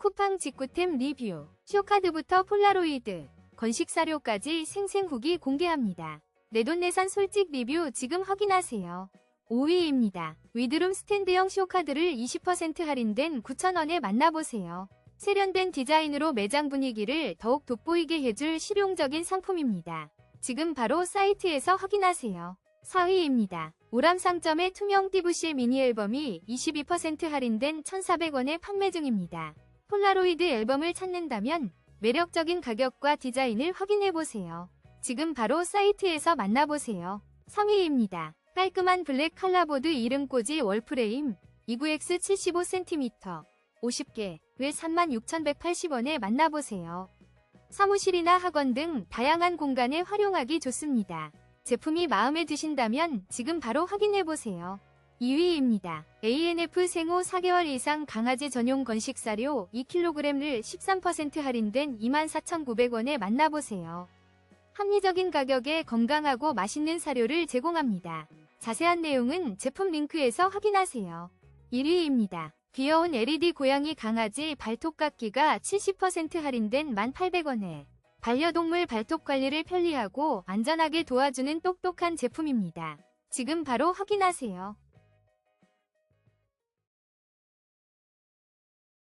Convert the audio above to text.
쿠팡 직구템 리뷰, 쇼카드부터 폴라로이드, 건식사료까지 생생 후기 공개합니다. 내돈내산 솔직 리뷰 지금 확인하세요. 5위입니다. 위드룸 스탠드형 쇼카드를 20% 할인된 9,000원에 만나보세요. 세련된 디자인으로 매장 분위기를 더욱 돋보이게 해줄 실용적인 상품입니다. 지금 바로 사이트에서 확인하세요. 4위입니다. 오람 상점의 투명 띠부실 미니 앨범이 22% 할인된 1,400원에 판매 중입니다. 폴라로이드 앨범을 찾는다면 매력적인 가격과 디자인을 확인해보세요. 지금 바로 사이트에서 만나보세요. 3위입니다. 깔끔한 블랙 컬러보드 이름꽂이 월프레임 29X 75cm 50개 외 36,180원에 만나보세요. 사무실이나 학원 등 다양한 공간에 활용하기 좋습니다. 제품이 마음에 드신다면 지금 바로 확인해보세요. 2위입니다. ANF 생후 4개월 이상 강아지 전용 건식 사료 2kg를 13% 할인된 24,900원에 만나보세요. 합리적인 가격에 건강하고 맛있는 사료를 제공합니다. 자세한 내용은 제품 링크에서 확인하세요. 1위입니다. 귀여운 LED 고양이 강아지 발톱깎기가 70% 할인된 1,800원에 반려동물 발톱 관리를 편리하고 안전하게 도와주는 똑똑한 제품입니다. 지금 바로 확인하세요.